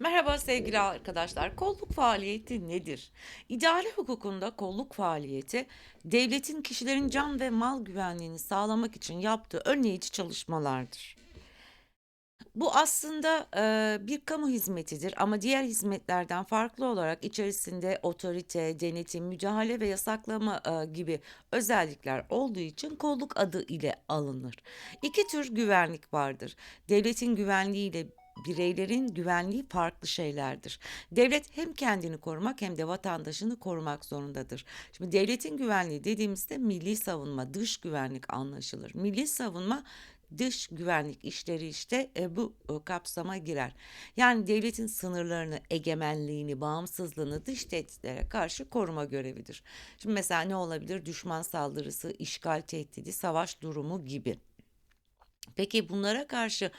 Merhaba sevgili arkadaşlar. Kolluk faaliyeti nedir? İdare hukukunda kolluk faaliyeti devletin kişilerin can ve mal güvenliğini sağlamak için yaptığı önleyici çalışmalardır. Bu aslında e, bir kamu hizmetidir ama diğer hizmetlerden farklı olarak içerisinde otorite, denetim, müdahale ve yasaklama e, gibi özellikler olduğu için kolluk adı ile alınır. İki tür güvenlik vardır. Devletin güvenliği ile bireylerin güvenliği farklı şeylerdir. Devlet hem kendini korumak hem de vatandaşını korumak zorundadır. Şimdi devletin güvenliği dediğimizde milli savunma, dış güvenlik anlaşılır. Milli savunma dış güvenlik işleri işte e, bu e, kapsama girer. Yani devletin sınırlarını, egemenliğini, bağımsızlığını dış tehditlere karşı koruma görevidir. Şimdi mesela ne olabilir? Düşman saldırısı, işgal tehdidi, savaş durumu gibi. Peki bunlara karşı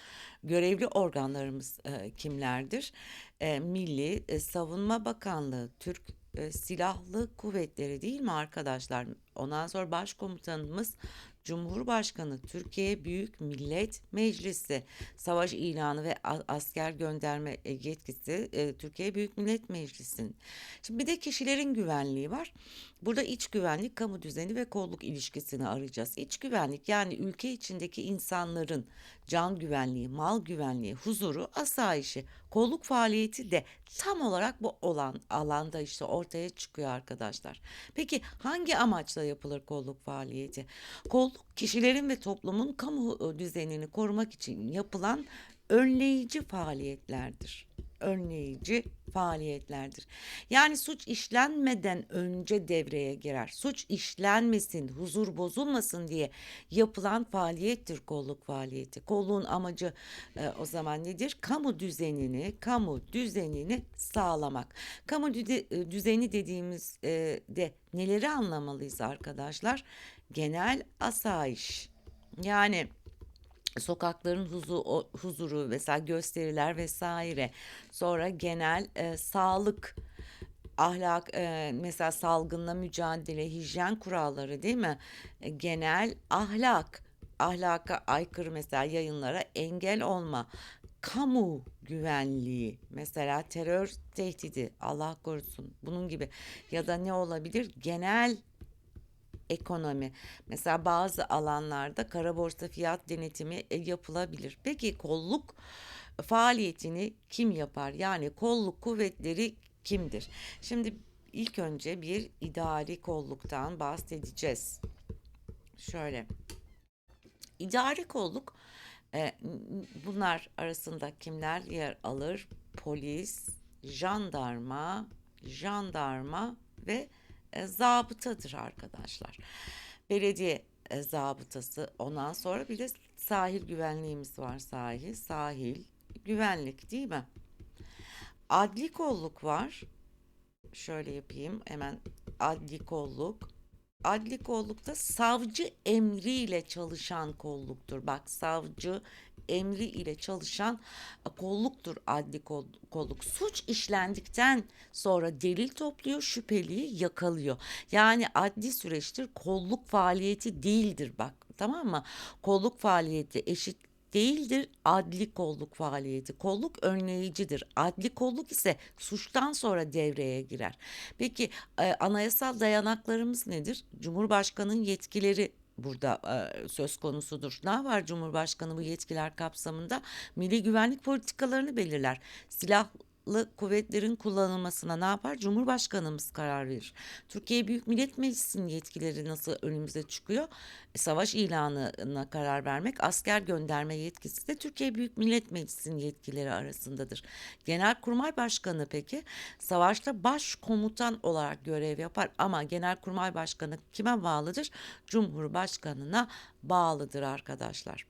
görevli organlarımız e, kimlerdir? E, Milli e, Savunma Bakanlığı, Türk e, Silahlı Kuvvetleri değil mi arkadaşlar? Ondan sonra Başkomutanımız Cumhurbaşkanı, Türkiye Büyük Millet Meclisi, savaş ilanı ve asker gönderme e, yetkisi e, Türkiye Büyük Millet Meclisi'nin. Şimdi bir de kişilerin güvenliği var. Burada iç güvenlik, kamu düzeni ve kolluk ilişkisini arayacağız. İç güvenlik yani ülke içindeki insanların can güvenliği, mal güvenliği, huzuru, asayişi, kolluk faaliyeti de tam olarak bu olan alanda işte ortaya çıkıyor arkadaşlar. Peki hangi amaçla yapılır kolluk faaliyeti? Kolluk kişilerin ve toplumun kamu düzenini korumak için yapılan önleyici faaliyetlerdir. Önleyici faaliyetlerdir. Yani suç işlenmeden önce devreye girer. Suç işlenmesin, huzur bozulmasın diye yapılan faaliyettir kolluk faaliyeti. Kolluğun amacı e, o zaman nedir? Kamu düzenini, kamu düzenini sağlamak. Kamu e, düzeni dediğimiz e, de neleri anlamalıyız arkadaşlar? Genel asayiş. Yani sokakların huzu, huzuru mesela gösteriler vesaire. Sonra genel e, sağlık, ahlak e, mesela salgınla mücadele, hijyen kuralları değil mi? E, genel ahlak, ahlaka aykırı mesela yayınlara engel olma. Kamu güvenliği mesela terör tehdidi Allah korusun bunun gibi ya da ne olabilir genel ekonomi. Mesela bazı alanlarda kara borsa fiyat denetimi e, yapılabilir. Peki kolluk faaliyetini kim yapar? Yani kolluk kuvvetleri kimdir? Şimdi ilk önce bir idari kolluktan bahsedeceğiz. Şöyle. İdari kolluk e, bunlar arasında kimler yer alır? Polis, jandarma, jandarma ve e, zabıtadır arkadaşlar. Belediye e, zabıtası ondan sonra bir de sahil güvenliğimiz var sahil, sahil güvenlik değil mi? Adli kolluk var. Şöyle yapayım hemen adli kolluk. Adli kollukta savcı emriyle çalışan kolluktur. Bak savcı emri ile çalışan e, kolluktur adli kol- kolluk. Suç işlendikten sonra delil topluyor, şüpheliyi yakalıyor. Yani adli süreçtir, kolluk faaliyeti değildir bak. Tamam mı? Kolluk faaliyeti eşit değildir adli kolluk faaliyeti. Kolluk önleyicidir. Adli kolluk ise suçtan sonra devreye girer. Peki e, anayasal dayanaklarımız nedir? Cumhurbaşkanının yetkileri burada e, söz konusudur. Ne var Cumhurbaşkanı bu yetkiler kapsamında? Milli güvenlik politikalarını belirler. Silahlı kuvvetlerin kullanılmasına ne yapar? Cumhurbaşkanımız karar verir. Türkiye Büyük Millet Meclisi'nin yetkileri nasıl önümüze çıkıyor? E, Savaş ilanına karar vermek, asker gönderme yetkisi de Türkiye Büyük Millet Meclisi'nin yetkileri arasındadır. Genelkurmay Başkanı peki savaşta başkomutan olarak görev yapar ama Genelkurmay Başkanı kime bağlıdır? Cumhurbaşkanına bağlıdır arkadaşlar.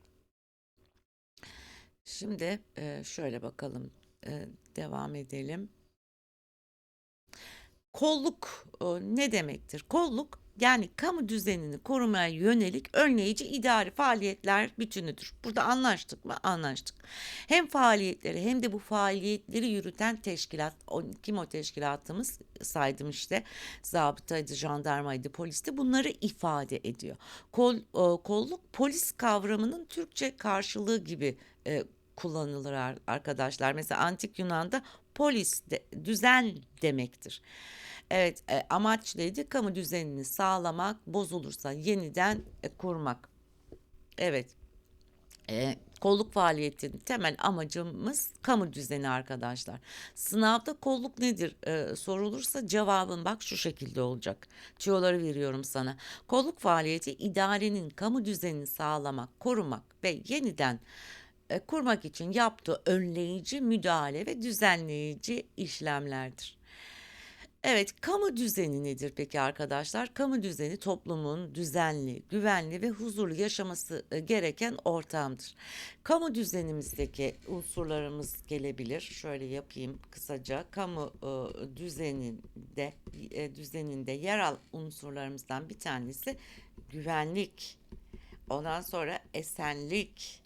Şimdi e, şöyle bakalım e, devam edelim. Kolluk e, ne demektir? Kolluk yani kamu düzenini korumaya yönelik önleyici idari faaliyetler bütünüdür. Burada anlaştık mı? Anlaştık. Hem faaliyetleri hem de bu faaliyetleri yürüten teşkilat, kim o teşkilatımız saydım işte, zabıtaydı, jandarmaydı, polisti bunları ifade ediyor. Kol, e, kolluk polis kavramının Türkçe karşılığı gibi e, kullanılır ar- arkadaşlar. Mesela antik Yunan'da polis de, düzen demektir. Evet, e, amaç neydi? Kamu düzenini sağlamak, bozulursa yeniden e, kurmak. Evet. E, kolluk faaliyetinin temel amacımız kamu düzeni arkadaşlar. Sınavda kolluk nedir e, sorulursa cevabın bak şu şekilde olacak. Tüyoları veriyorum sana. Kolluk faaliyeti idarenin kamu düzenini sağlamak, korumak ve yeniden kurmak için yaptığı önleyici müdahale ve düzenleyici işlemlerdir. Evet, kamu düzeni nedir peki arkadaşlar? Kamu düzeni toplumun düzenli, güvenli ve huzurlu yaşaması e, gereken ortamdır. Kamu düzenimizdeki unsurlarımız gelebilir. Şöyle yapayım kısaca. Kamu e, düzeninde e, düzeninde yer al unsurlarımızdan bir tanesi güvenlik. Ondan sonra esenlik.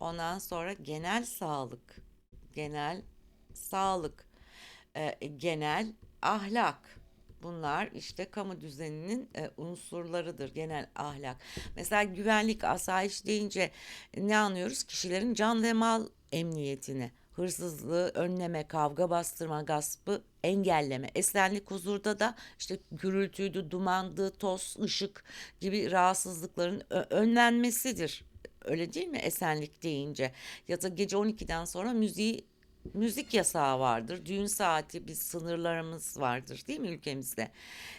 Ondan sonra genel sağlık. Genel sağlık e, genel ahlak. Bunlar işte kamu düzeninin e, unsurlarıdır, genel ahlak. Mesela güvenlik, asayiş deyince ne anlıyoruz? Kişilerin can ve mal emniyetini, hırsızlığı önleme, kavga bastırma, gaspı engelleme. Esenlik huzurda da işte gürültüydü, dumandı, toz, ışık gibi rahatsızlıkların önlenmesidir. Öyle değil mi esenlik deyince? Ya da gece 12'den sonra müziği müzik yasağı vardır. Düğün saati biz sınırlarımız vardır değil mi ülkemizde?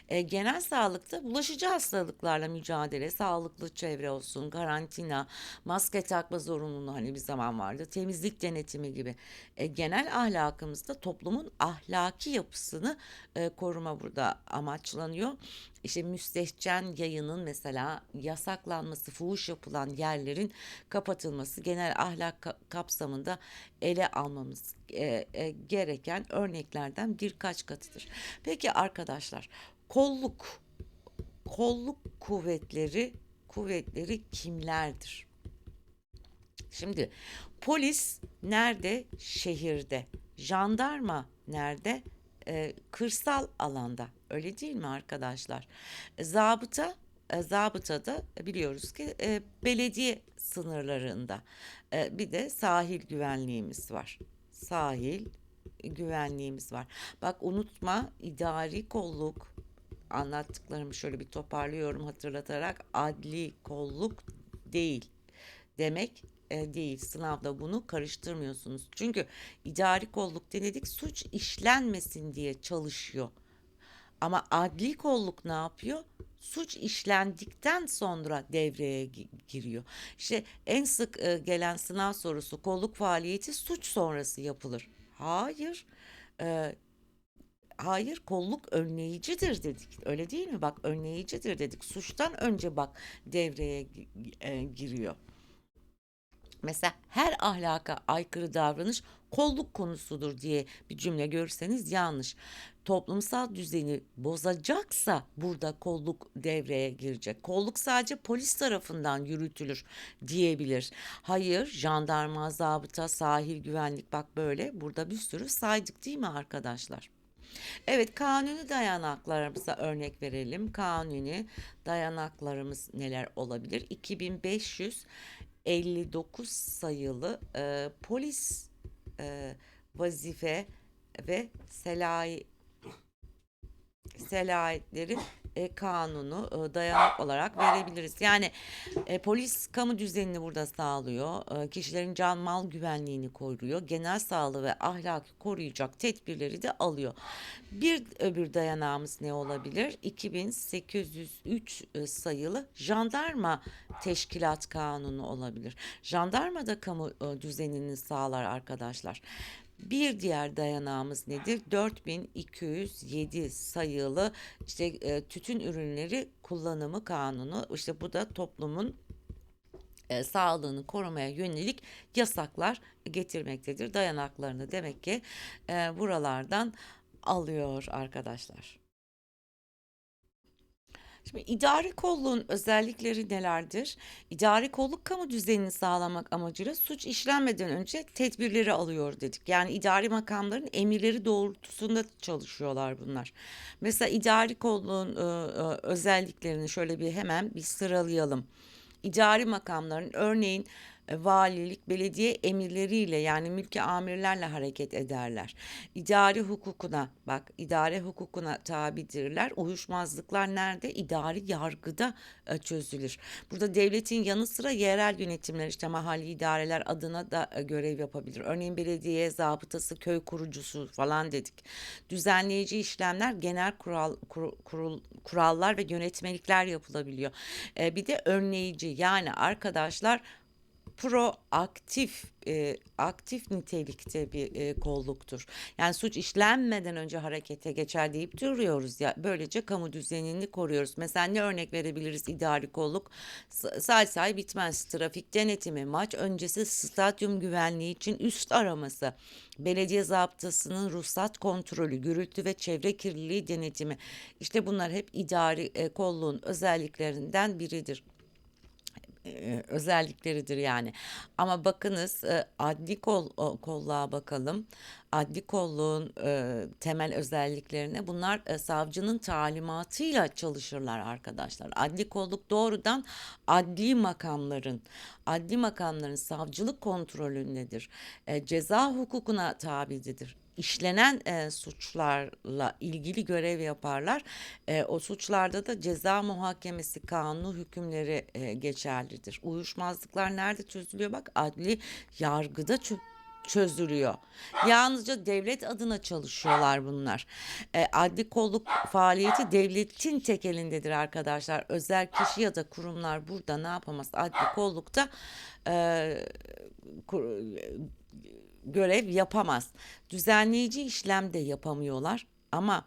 E, genel sağlıkta bulaşıcı hastalıklarla mücadele, sağlıklı çevre olsun, karantina, maske takma zorunluluğu hani bir zaman vardı, temizlik denetimi gibi. E, genel ahlakımızda toplumun ahlaki yapısını e, koruma burada amaçlanıyor. İşte müstehcen yayının mesela yasaklanması, fuhuş yapılan yerlerin kapatılması genel ahlak ka- kapsamında ele almamız e, e, gereken örneklerden birkaç katıdır. Peki arkadaşlar, kolluk kolluk kuvvetleri kuvvetleri kimlerdir? Şimdi polis nerede? Şehirde. Jandarma nerede? Ee, kırsal alanda. Öyle değil mi arkadaşlar? Zabıta, e, zabıta da biliyoruz ki e, belediye sınırlarında. E, bir de sahil güvenliğimiz var. Sahil güvenliğimiz var. Bak unutma idari kolluk anlattıklarımı şöyle bir toparlıyorum hatırlatarak adli kolluk değil demek e, değil. Sınavda bunu karıştırmıyorsunuz. Çünkü idari kolluk denedik suç işlenmesin diye çalışıyor. Ama adli kolluk ne yapıyor? Suç işlendikten sonra devreye gi- giriyor. İşte en sık e, gelen sınav sorusu kolluk faaliyeti suç sonrası yapılır. Hayır. E, Hayır, kolluk önleyicidir dedik. Öyle değil mi? Bak önleyicidir dedik. Suçtan önce bak devreye e, giriyor. Mesela her ahlaka aykırı davranış kolluk konusudur diye bir cümle görürseniz yanlış. Toplumsal düzeni bozacaksa burada kolluk devreye girecek. Kolluk sadece polis tarafından yürütülür diyebilir. Hayır, jandarma, zabıta, sahil güvenlik bak böyle burada bir sürü saydık değil mi arkadaşlar? Evet, kanuni dayanaklarımıza örnek verelim. Kanuni dayanaklarımız neler olabilir? 2559 sayılı e, polis e, vazife ve selahi selahiyetleri e, kanunu e, dayanak olarak verebiliriz. Yani e, polis kamu düzenini burada sağlıyor. E, kişilerin can mal güvenliğini koruyor. Genel sağlığı ve ahlakı koruyacak tedbirleri de alıyor. Bir öbür dayanağımız ne olabilir? 2803 e, sayılı jandarma teşkilat kanunu olabilir. Jandarma da kamu düzenini sağlar arkadaşlar. Bir diğer dayanağımız nedir? 4207 sayılı işte e, tütün ürünleri kullanımı kanunu. İşte bu da toplumun e, sağlığını korumaya yönelik yasaklar getirmektedir. Dayanaklarını demek ki e, buralardan alıyor arkadaşlar. Şimdi idari kolluğun özellikleri nelerdir? İdari kolluk kamu düzenini sağlamak amacıyla suç işlenmeden önce tedbirleri alıyor dedik. Yani idari makamların emirleri doğrultusunda çalışıyorlar bunlar. Mesela idari kolluğun e, e, özelliklerini şöyle bir hemen bir sıralayalım. İdari makamların örneğin valilik, belediye emirleriyle yani mülki amirlerle hareket ederler. İdari hukukuna bak idare hukukuna tabidirler. Uyuşmazlıklar nerede? İdari yargıda e, çözülür. Burada devletin yanı sıra yerel yönetimler işte mahalli idareler adına da e, görev yapabilir. Örneğin belediye zabıtası, köy kurucusu falan dedik. Düzenleyici işlemler genel kural kur- kurul, kurallar ve yönetmelikler yapılabiliyor. E, bir de önleyici yani arkadaşlar proaktif e, aktif nitelikte bir e, kolluktur. Yani suç işlenmeden önce harekete geçer deyip duruyoruz ya. Böylece kamu düzenini koruyoruz. Mesela ne örnek verebiliriz idari kolluk? Say say bitmez. Trafik denetimi, maç öncesi stadyum güvenliği için üst araması, belediye zabıtasının ruhsat kontrolü, gürültü ve çevre kirliliği denetimi. İşte bunlar hep idari e, kolluğun özelliklerinden biridir e, özellikleridir yani. Ama bakınız e, adli kol, kolluğa bakalım. Adli kolluğun e, temel özelliklerine bunlar savcının talimatıyla çalışırlar arkadaşlar. Adli kolluk doğrudan adli makamların, adli makamların savcılık kontrolündedir. Ceza hukukuna tabidir işlenen e, suçlarla ilgili görev yaparlar. E, o suçlarda da ceza muhakemesi kanunu hükümleri e, geçerlidir. Uyuşmazlıklar nerede çözülüyor? Bak adli yargıda çö- çözülüyor. Yalnızca devlet adına çalışıyorlar bunlar. E, adli kolluk faaliyeti devletin tek elindedir arkadaşlar. Özel kişi ya da kurumlar burada ne yapamaz? Adli kollukta e, kur- görev yapamaz. Düzenleyici işlem de yapamıyorlar ama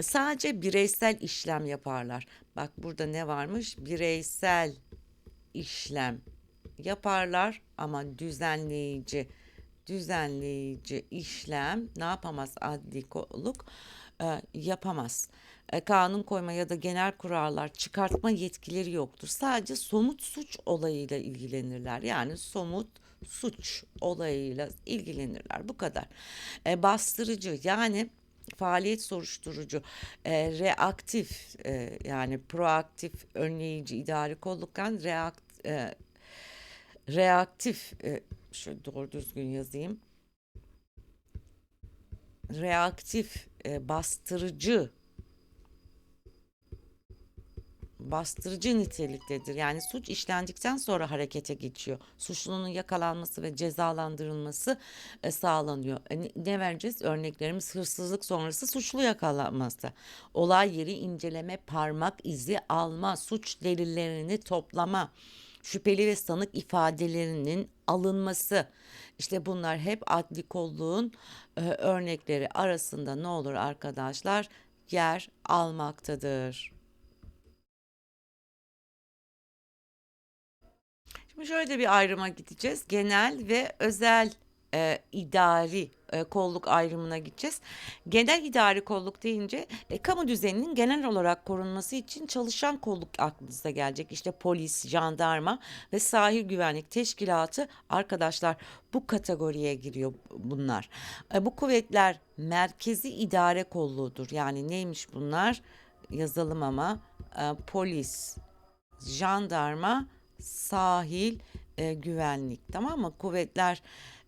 sadece bireysel işlem yaparlar. Bak burada ne varmış? Bireysel işlem yaparlar ama düzenleyici düzenleyici işlem ne yapamaz adli kolluk Ee, yapamaz. Ee, kanun koyma ya da genel kurallar çıkartma yetkileri yoktur. Sadece somut suç olayıyla ilgilenirler. Yani somut suç olayıyla ilgilenirler. Bu kadar. Ee, bastırıcı yani faaliyet soruşturucu, e, reaktif e, yani proaktif, önleyici, idari kollukken reakt, e, reaktif, e, şöyle doğru düzgün yazayım. Reaktif, e, bastırıcı, bastırıcı niteliktedir. Yani suç işlendikten sonra harekete geçiyor. Suçlunun yakalanması ve cezalandırılması e, sağlanıyor. E, ne- vereceğiz? Örneklerimiz hırsızlık sonrası suçlu yakalanması. Olay yeri inceleme, parmak izi alma, suç delillerini toplama, şüpheli ve sanık ifadelerinin alınması. İşte bunlar hep adli kolluğun e, örnekleri arasında ne olur arkadaşlar? Yer almaktadır. Şimdi şöyle bir ayrıma gideceğiz. Genel ve özel e, idari e, kolluk ayrımına gideceğiz. Genel idari kolluk deyince e, kamu düzeninin genel olarak korunması için çalışan kolluk aklınıza gelecek. İşte polis, jandarma ve sahil güvenlik teşkilatı arkadaşlar bu kategoriye giriyor bunlar. E, bu kuvvetler merkezi idare kolluğudur. Yani neymiş bunlar? Yazalım ama E, polis, jandarma, sahil e, güvenlik tamam mı? Kuvvetler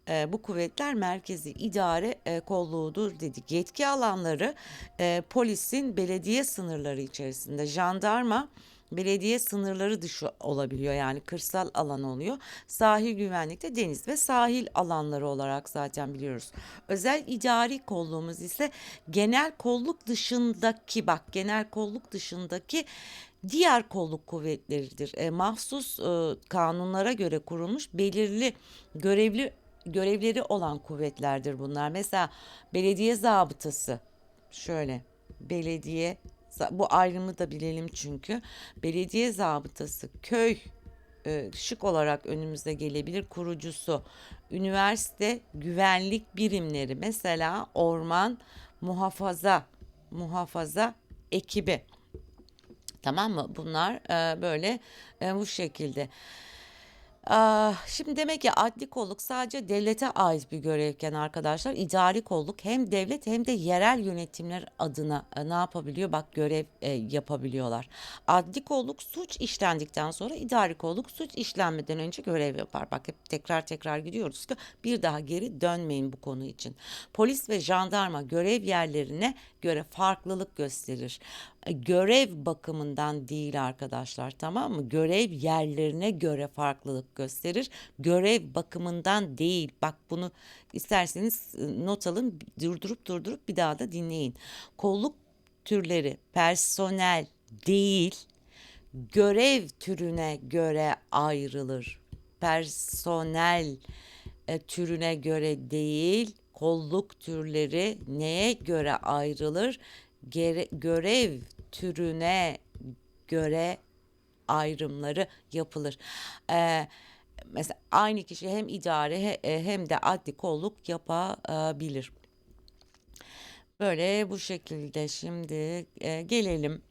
e, bu kuvvetler merkezi idare e, kolluğudur dedik. Yetki alanları e, polisin belediye sınırları içerisinde, jandarma belediye sınırları dışı olabiliyor yani kırsal alan oluyor. Sahil güvenlikte deniz ve sahil alanları olarak zaten biliyoruz. Özel idari kolluğumuz ise genel kolluk dışındaki bak genel kolluk dışındaki diğer kolluk kuvvetleridir. E, mahsus e, kanunlara göre kurulmuş belirli görevli görevleri olan kuvvetlerdir bunlar. Mesela belediye zabıtası şöyle belediye bu ayrımı da bilelim çünkü belediye zabıtası köy e, şık olarak önümüze gelebilir kurucusu üniversite güvenlik birimleri mesela orman muhafaza muhafaza ekibi Tamam mı? Bunlar e, böyle e, bu şekilde. Şimdi demek ki adli kolluk sadece devlete ait bir görevken arkadaşlar idari kolluk hem devlet hem de yerel yönetimler adına e, ne yapabiliyor? Bak görev e, yapabiliyorlar. Adli kolluk suç işlendikten sonra idari kolluk suç işlenmeden önce görev yapar. Bak hep tekrar tekrar gidiyoruz ki bir daha geri dönmeyin bu konu için. Polis ve jandarma görev yerlerine göre farklılık gösterir. E, Görev bakımından değil arkadaşlar tamam mı? Görev yerlerine göre farklılık gösterir. Görev bakımından değil. Bak bunu isterseniz e, not alın durdurup durdurup bir daha da dinleyin. Kolluk türleri personel değil görev türüne göre ayrılır. Personel e, türüne göre değil, kolluk türleri neye göre ayrılır? Gere- görev türüne göre ayrımları yapılır. Ee, mesela aynı kişi hem idare e, hem de adli kolluk yapabilir. Böyle bu şekilde şimdi e, gelelim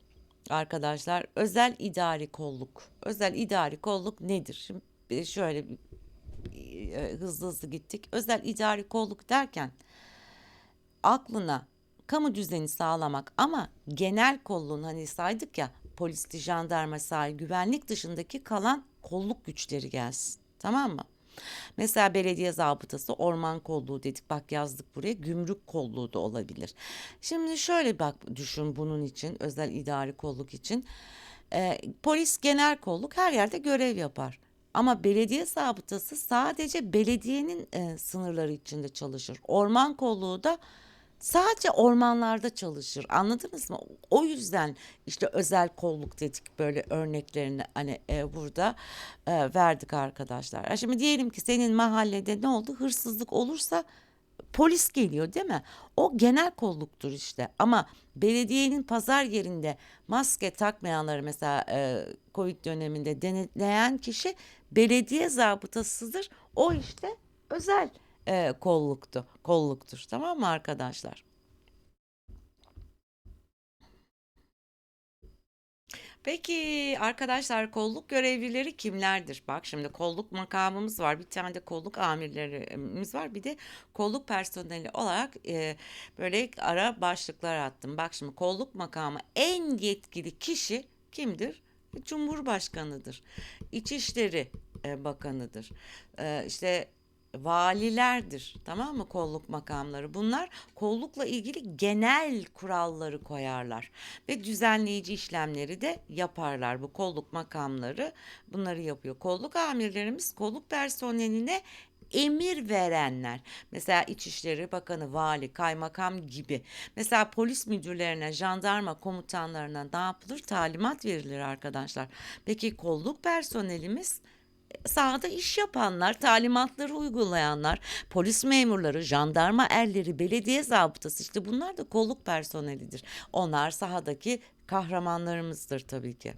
arkadaşlar özel idari kolluk. Özel idari kolluk nedir? Şimdi şöyle e, hızlı hızlı gittik. Özel idari kolluk derken aklına kamu düzeni sağlamak ama genel kolluğun hani saydık ya polisti, jandarma, sahil, güvenlik dışındaki kalan kolluk güçleri gelsin. Tamam mı? Mesela belediye zabıtası, orman kolluğu dedik. Bak yazdık buraya. Gümrük kolluğu da olabilir. Şimdi şöyle bak düşün bunun için, özel idari kolluk için. Ee, polis genel kolluk her yerde görev yapar. Ama belediye zabıtası sadece belediyenin e, sınırları içinde çalışır. Orman kolluğu da sadece ormanlarda çalışır. Anladınız mı? O yüzden işte özel kolluk dedik böyle örneklerini hani e, burada e, verdik arkadaşlar. Şimdi diyelim ki senin mahallede ne oldu? Hırsızlık olursa polis geliyor değil mi? O genel kolluktur işte. Ama belediyenin pazar yerinde maske takmayanları mesela e, Covid döneminde denetleyen kişi belediye zabıtasıdır. O işte özel e, kolluktu, kolluktur. Tamam mı arkadaşlar? Peki arkadaşlar kolluk görevlileri kimlerdir? Bak şimdi kolluk makamımız var. Bir tane de kolluk amirlerimiz var. Bir de kolluk personeli olarak e, böyle ara başlıklar attım. Bak şimdi kolluk makamı en yetkili kişi kimdir? Cumhurbaşkanıdır. İçişleri e, Bakanıdır. E, işte valilerdir tamam mı kolluk makamları? Bunlar kollukla ilgili genel kuralları koyarlar ve düzenleyici işlemleri de yaparlar. Bu kolluk makamları bunları yapıyor. Kolluk amirlerimiz kolluk personeline emir verenler. Mesela İçişleri Bakanı vali kaymakam gibi. Mesela polis müdürlerine jandarma komutanlarına ne yapılır? Talimat verilir arkadaşlar. Peki kolluk personelimiz sahada iş yapanlar, talimatları uygulayanlar, polis memurları, jandarma erleri, belediye zabıtası işte bunlar da kolluk personelidir. Onlar sahadaki kahramanlarımızdır tabii ki.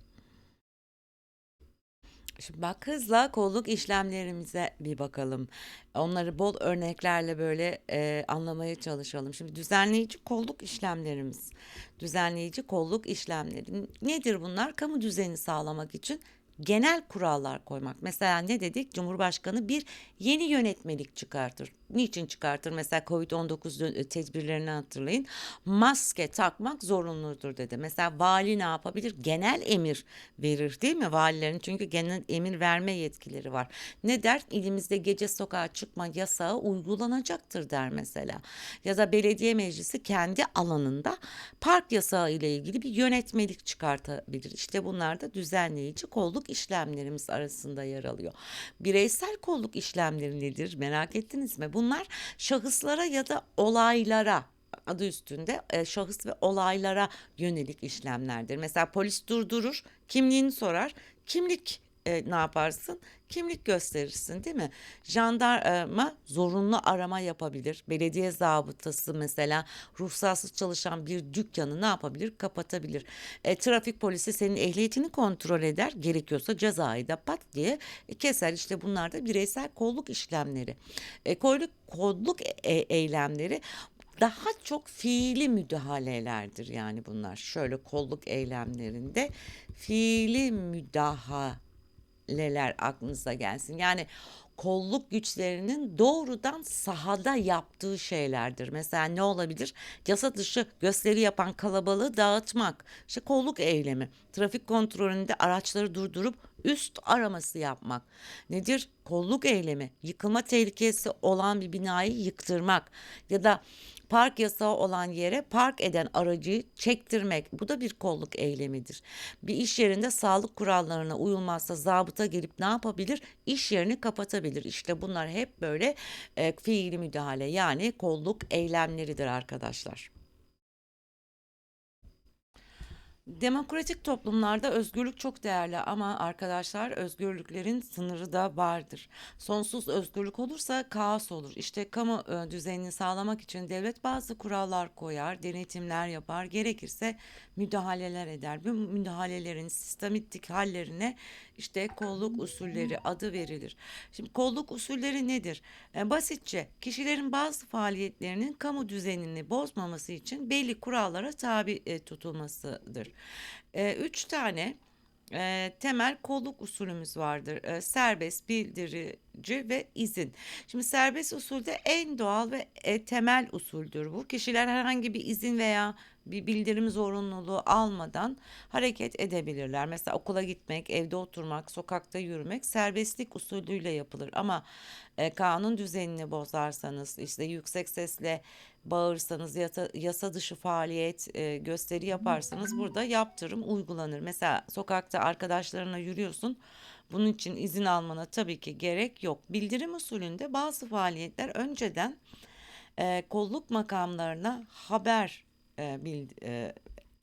Şimdi bak hızla kolluk işlemlerimize bir bakalım. Onları bol örneklerle böyle e, anlamaya çalışalım. Şimdi düzenleyici kolluk işlemlerimiz. Düzenleyici kolluk işlemleri nedir bunlar? Kamu düzeni sağlamak için genel kurallar koymak. Mesela ne dedik? Cumhurbaşkanı bir yeni yönetmelik çıkartır. Niçin çıkartır? Mesela Covid-19 dö- tedbirlerini hatırlayın. Maske takmak zorunludur dedi. Mesela vali ne yapabilir? Genel emir verir değil mi? Valilerin çünkü genel emir verme yetkileri var. Ne der? İlimizde gece sokağa çıkma yasağı uygulanacaktır der mesela. Ya da belediye meclisi kendi alanında park yasağı ile ilgili bir yönetmelik çıkartabilir. İşte bunlar da düzenleyici kolluk işlemlerimiz arasında yer alıyor. Bireysel kolluk işlemleri nedir? Merak ettiniz mi? Bunlar şahıslara ya da olaylara adı üstünde e, şahıs ve olaylara yönelik işlemlerdir. Mesela polis durdurur, kimliğini sorar. Kimlik e, ne yaparsın? Kimlik gösterirsin değil mi? Jandarma zorunlu arama yapabilir. Belediye zabıtası mesela ruhsatsız çalışan bir dükkanı ne yapabilir? Kapatabilir. E, trafik polisi senin ehliyetini kontrol eder. Gerekiyorsa cezayı da pat diye keser. İşte bunlar da bireysel kolluk işlemleri. E, kolluk, kolluk e- eylemleri daha çok fiili müdahalelerdir yani bunlar. Şöyle kolluk eylemlerinde fiili müdahale müdahaleler aklınıza gelsin. Yani kolluk güçlerinin doğrudan sahada yaptığı şeylerdir. Mesela ne olabilir? Yasa dışı gösteri yapan kalabalığı dağıtmak. İşte kolluk eylemi. Trafik kontrolünde araçları durdurup üst araması yapmak. Nedir? Kolluk eylemi. Yıkılma tehlikesi olan bir binayı yıktırmak ya da park yasağı olan yere park eden aracı çektirmek. Bu da bir kolluk eylemidir. Bir iş yerinde sağlık kurallarına uyulmazsa zabıta gelip ne yapabilir? İş yerini kapatabilir. İşte bunlar hep böyle e, fiili müdahale yani kolluk eylemleridir arkadaşlar. Demokratik toplumlarda özgürlük çok değerli ama arkadaşlar özgürlüklerin sınırı da vardır. Sonsuz özgürlük olursa kaos olur. İşte kamu e, düzenini sağlamak için devlet bazı kurallar koyar, denetimler yapar, gerekirse müdahaleler eder. Bu müdahalelerin sistematik hallerine işte kolluk usulleri adı verilir. Şimdi kolluk usulleri nedir? E, basitçe kişilerin bazı faaliyetlerinin kamu düzenini bozmaması için belli kurallara tabi e, tutulmasıdır. E, üç tane e, temel kolluk usulümüz vardır. E, serbest, bildirici ve izin. Şimdi serbest usulde en doğal ve e, temel usuldür bu. Kişiler herhangi bir izin veya bir bildirim zorunluluğu almadan hareket edebilirler. Mesela okula gitmek, evde oturmak, sokakta yürümek serbestlik usulüyle yapılır. Ama e, kanun düzenini bozarsanız, işte yüksek sesle bağırsanız, yasa, yasa dışı faaliyet e, gösteri yaparsanız burada yaptırım uygulanır. Mesela sokakta arkadaşlarına yürüyorsun. Bunun için izin almana tabii ki gerek yok. Bildirim usulünde bazı faaliyetler önceden e, kolluk makamlarına haber e, bil, e,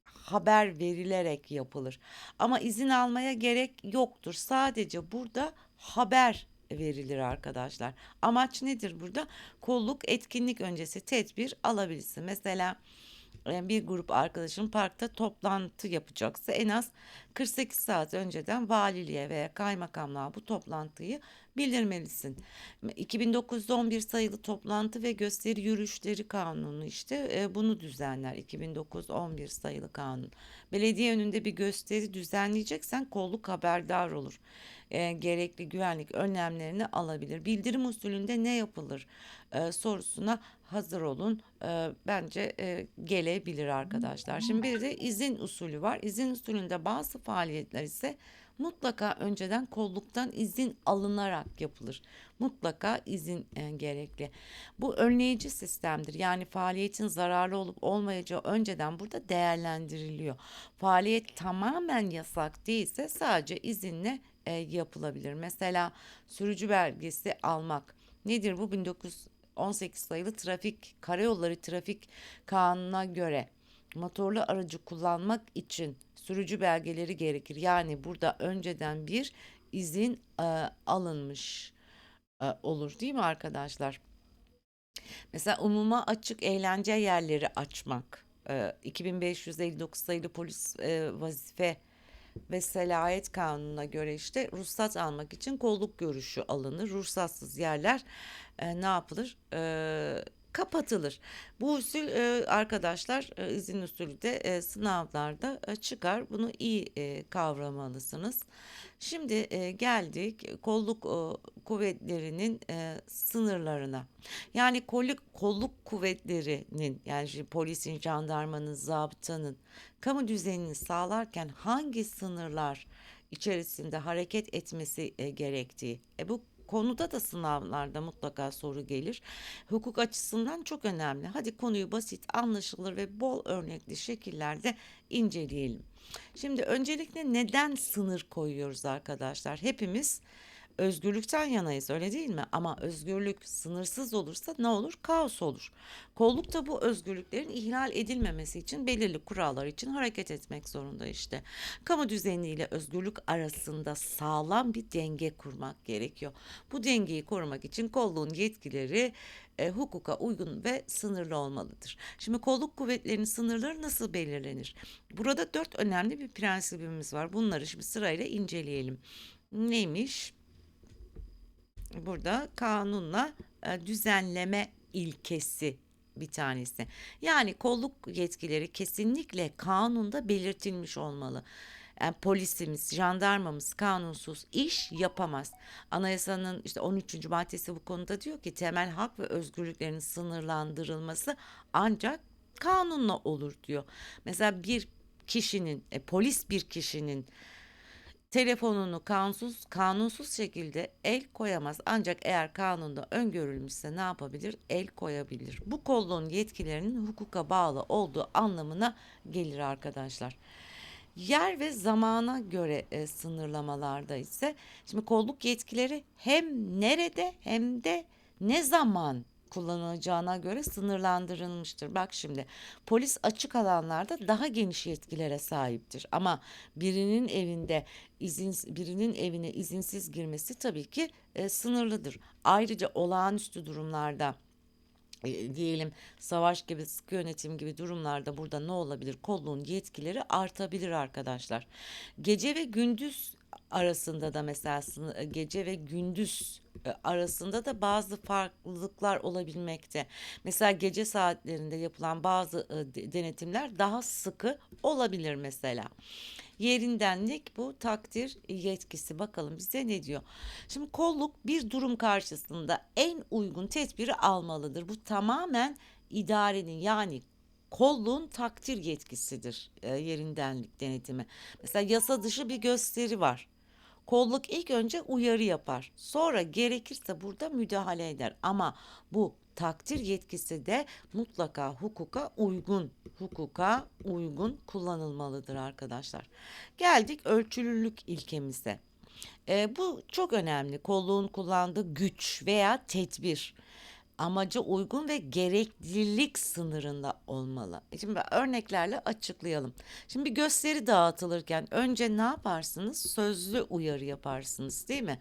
haber verilerek yapılır. Ama izin almaya gerek yoktur. Sadece burada haber verilir arkadaşlar. Amaç nedir burada? Kolluk etkinlik öncesi tedbir alabilsin. Mesela e, bir grup arkadaşın parkta toplantı yapacaksa en az 48 saat önceden valiliğe veya kaymakamlığa bu toplantıyı bildirmelisin. 2911 sayılı toplantı ve gösteri yürüyüşleri kanunu işte e, bunu düzenler. 2911 sayılı kanun. Belediye önünde bir gösteri düzenleyeceksen kolluk haberdar olur. E, gerekli güvenlik önlemlerini alabilir. Bildirim usulünde ne yapılır e, sorusuna hazır olun. E, bence e, gelebilir arkadaşlar. Şimdi bir de izin usulü var. İzin usulünde bazı faaliyetler ise mutlaka önceden kolluktan izin alınarak yapılır. Mutlaka izin e, gerekli. Bu önleyici sistemdir. Yani faaliyetin zararlı olup olmayacağı önceden burada değerlendiriliyor. Faaliyet tamamen yasak değilse sadece izinle e, yapılabilir. Mesela sürücü belgesi almak. Nedir bu? 1918 sayılı trafik karayolları trafik kanununa göre motorlu aracı kullanmak için sürücü belgeleri gerekir. Yani burada önceden bir izin e, alınmış e, olur değil mi arkadaşlar? Mesela umuma açık eğlence yerleri açmak. E, 2559 sayılı polis e, vazife ve Selayet Kanunu'na göre işte ruhsat almak için kolluk görüşü alınır. Ruhsatsız yerler e, ne yapılır? E, kapatılır. Bu usul e, arkadaşlar e, izin usulü de e, sınavlarda e, çıkar. Bunu iyi e, kavramalısınız. Şimdi e, geldik kolluk e, kuvvetlerinin e, sınırlarına. Yani kolluk, kolluk kuvvetlerinin yani polisin, jandarmanın, zabıtanın kamu düzenini sağlarken hangi sınırlar içerisinde hareket etmesi e, gerektiği. E, bu konuda da sınavlarda mutlaka soru gelir. Hukuk açısından çok önemli. Hadi konuyu basit, anlaşılır ve bol örnekli şekillerde inceleyelim. Şimdi öncelikle neden sınır koyuyoruz arkadaşlar? Hepimiz özgürlükten yanayız öyle değil mi? Ama özgürlük sınırsız olursa ne olur? Kaos olur. Kolluk da bu özgürlüklerin ihlal edilmemesi için belirli kurallar için hareket etmek zorunda işte. Kamu düzeniyle özgürlük arasında sağlam bir denge kurmak gerekiyor. Bu dengeyi korumak için kolluğun yetkileri e, hukuka uygun ve sınırlı olmalıdır. Şimdi kolluk kuvvetlerinin sınırları nasıl belirlenir? Burada dört önemli bir prensibimiz var. Bunları şimdi sırayla inceleyelim. Neymiş? Burada kanunla e, düzenleme ilkesi bir tanesi. Yani kolluk yetkileri kesinlikle kanunda belirtilmiş olmalı. Yani polisimiz, jandarmamız kanunsuz iş yapamaz. Anayasanın işte 13. maddesi bu konuda diyor ki temel hak ve özgürlüklerin sınırlandırılması ancak kanunla olur diyor. Mesela bir kişinin, e, polis bir kişinin telefonunu kanunsuz kanunsuz şekilde el koyamaz. Ancak eğer kanunda öngörülmüşse ne yapabilir? El koyabilir. Bu kolluğun yetkilerinin hukuka bağlı olduğu anlamına gelir arkadaşlar. Yer ve zamana göre e, sınırlamalarda ise şimdi kolluk yetkileri hem nerede hem de ne zaman kullanılacağına göre sınırlandırılmıştır. Bak şimdi polis açık alanlarda daha geniş yetkilere sahiptir ama birinin evinde izin birinin evine izinsiz girmesi tabii ki e, sınırlıdır. Ayrıca olağanüstü durumlarda e, diyelim savaş gibi sıkı yönetim gibi durumlarda burada ne olabilir? Kolluğun yetkileri artabilir arkadaşlar. Gece ve gündüz arasında da mesela sını- gece ve gündüz e, arasında da bazı farklılıklar olabilmekte. Mesela gece saatlerinde yapılan bazı e, de- denetimler daha sıkı olabilir mesela. Yerindenlik bu takdir yetkisi. Bakalım bize ne diyor? Şimdi kolluk bir durum karşısında en uygun tedbiri almalıdır. Bu tamamen idarenin yani kolluğun takdir yetkisidir e, yerindenlik denetimi. Mesela yasa dışı bir gösteri var. Kolluk ilk önce uyarı yapar. Sonra gerekirse burada müdahale eder. Ama bu takdir yetkisi de mutlaka hukuka uygun, hukuka uygun kullanılmalıdır arkadaşlar. Geldik ölçülülük ilkemize. E, bu çok önemli. Kolluğun kullandığı güç veya tedbir amaca uygun ve gereklilik sınırında olmalı. E, Şimdi örneklerle açıklayalım. Şimdi bir gösteri dağıtılırken önce ne yaparsınız? Sözlü uyarı yaparsınız, değil mi?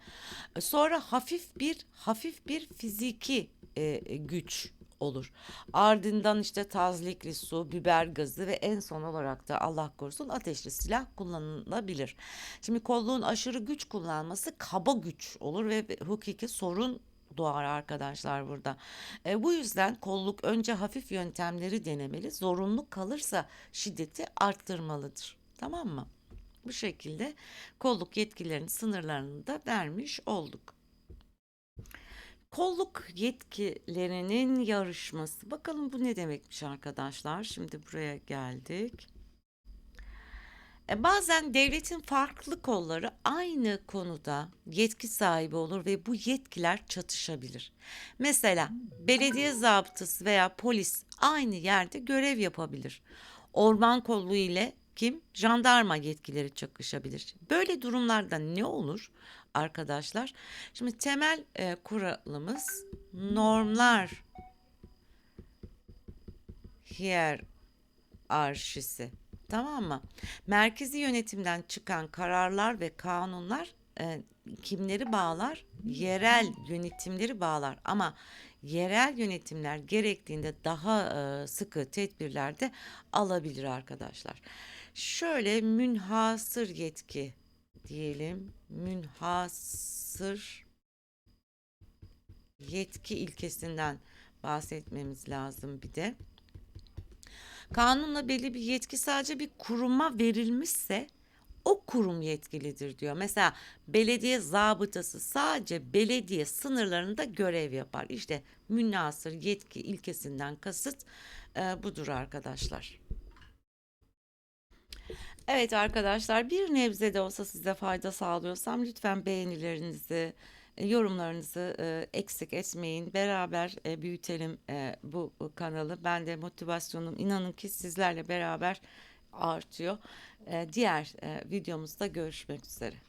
E, Sonra hafif bir hafif bir fiziki e, güç olur. Ardından işte tazikli su, biber gazı ve en son olarak da Allah korusun ateşli silah kullanılabilir. Şimdi kolluğun aşırı güç kullanması kaba güç olur ve hukuki sorun doğar arkadaşlar burada. E, bu yüzden kolluk önce hafif yöntemleri denemeli. Zorunlu kalırsa şiddeti arttırmalıdır. Tamam mı? Bu şekilde kolluk yetkilerinin sınırlarını da vermiş olduk. Kolluk yetkilerinin yarışması. Bakalım bu ne demekmiş arkadaşlar. Şimdi buraya geldik. E, bazen devletin farklı kolları aynı konuda yetki sahibi olur ve bu yetkiler çatışabilir. Mesela belediye zabıtası veya polis aynı yerde görev yapabilir. Orman kolluğu ile kim? Jandarma yetkileri çakışabilir. Böyle durumlarda ne olur arkadaşlar? Şimdi temel e, kuralımız normlar hiyerarşisi. Tamam mı? Merkezi yönetimden çıkan kararlar ve kanunlar e, kimleri bağlar? Yerel yönetimleri bağlar. Ama yerel yönetimler gerektiğinde daha e, sıkı tedbirler de alabilir arkadaşlar. Şöyle münhasır yetki diyelim. Münhasır yetki ilkesinden bahsetmemiz lazım bir de. Kanunla belli bir yetki sadece bir kuruma verilmişse o kurum yetkilidir diyor. Mesela belediye zabıtası sadece belediye sınırlarında görev yapar. İşte münasır yetki ilkesinden kasıt e, budur arkadaşlar. Evet arkadaşlar bir nebze de olsa size fayda sağlıyorsam lütfen beğenilerinizi, yorumlarınızı e, eksik etmeyin. Beraber e, büyütelim e, bu, kanalı. Ben de motivasyonum inanın ki sizlerle beraber artıyor. E, diğer e, videomuzda görüşmek üzere.